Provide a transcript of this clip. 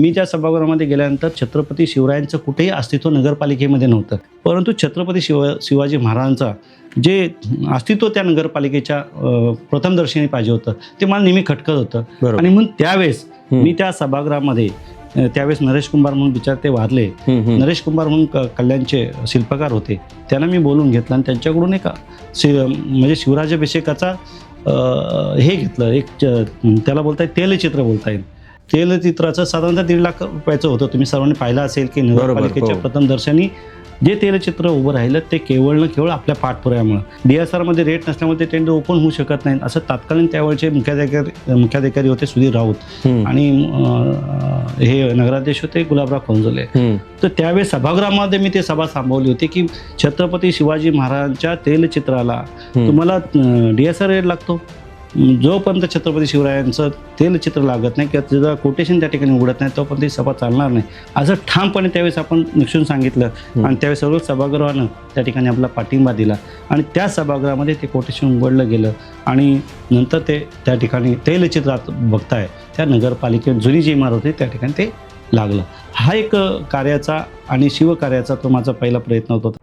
मी त्या सभागृहामध्ये गेल्यानंतर छत्रपती शिवरायांचं कुठेही अस्तित्व नगरपालिकेमध्ये नव्हतं. परंतु छत्रपती शिव शिवाजी महाराजांचा जे अस्तित्व त्या नगरपालिकेच्या प्रथमदर्शनी पाहिजे होतं ते मला नेहमी खटकत होतं. आणि म्हणून त्यावेळेस. मी त्या सभागृहामध्ये त्यावेळेस नरेश कुंभार म्हणून विचार ते हम्म. नरेश कुंभार म्हणून कल्याणचे शिल्पकार होते. त्यांना मी बोलून घेतलं आणि त्यांच्याकडून एक शि म्हणजे शिवराजाभिषेकाचा हे घेतलं. एक त्याला बोलता येईल तेलचित्र बोलता येईल तेलचित्राचं साधारणतः दीड लाख रुपयाचं होतं. तुम्ही सर्वांनी पाहिलं असेल की नगरपालिकेच्या हो. प्रथम दर्शनी जे तेलचित्र उभं राहिलं ते केवळ न केवळ आपल्या पाठपुराव्यामुळं. डी एस आरमध्ये रेट नसल्यामुळे ते टेंडर ओपन होऊ शकत नाही असं तात्कालीन त्यावेळचे मुख्याधिकारी मुख्याधिकारी होते सुधीर राऊत. आणि हे नगराध्यक्ष होते गुलाबराव खंजोले. तर त्यावेळेस सभागृहामध्ये मी ते सभा थांबवली होती की छत्रपती शिवाजी महाराजांच्या तेलचित्राला तुम्हाला डी एस आर रेट लागतो? जोपर्यंत छत्रपती शिवरायांचं तेलचित्र लागत नाही किंवा त्याचं कोटेशन त्या ठिकाणी उघडत नाही तोपर्यंत ही सभा चालणार नाही. असं ठामपणे त्यावेळेस आपण निक्षून सांगितलं. आणि त्यावेळेस सर्व सभागृहानं त्या ठिकाणी आपला पाठिंबा दिला. आणि त्या सभागृहामध्ये ते कोटेशन उघडलं गेलं. आणि नंतर ते त्या ठिकाणी तेलचित्रात बघताय त्या नगरपालिकेत जुनी जी इमारत होती त्या ठिकाणी ते लागलं. हा एक कार्याचा आणि शिवकार्याचा तो माझा पहिला प्रयत्न होता.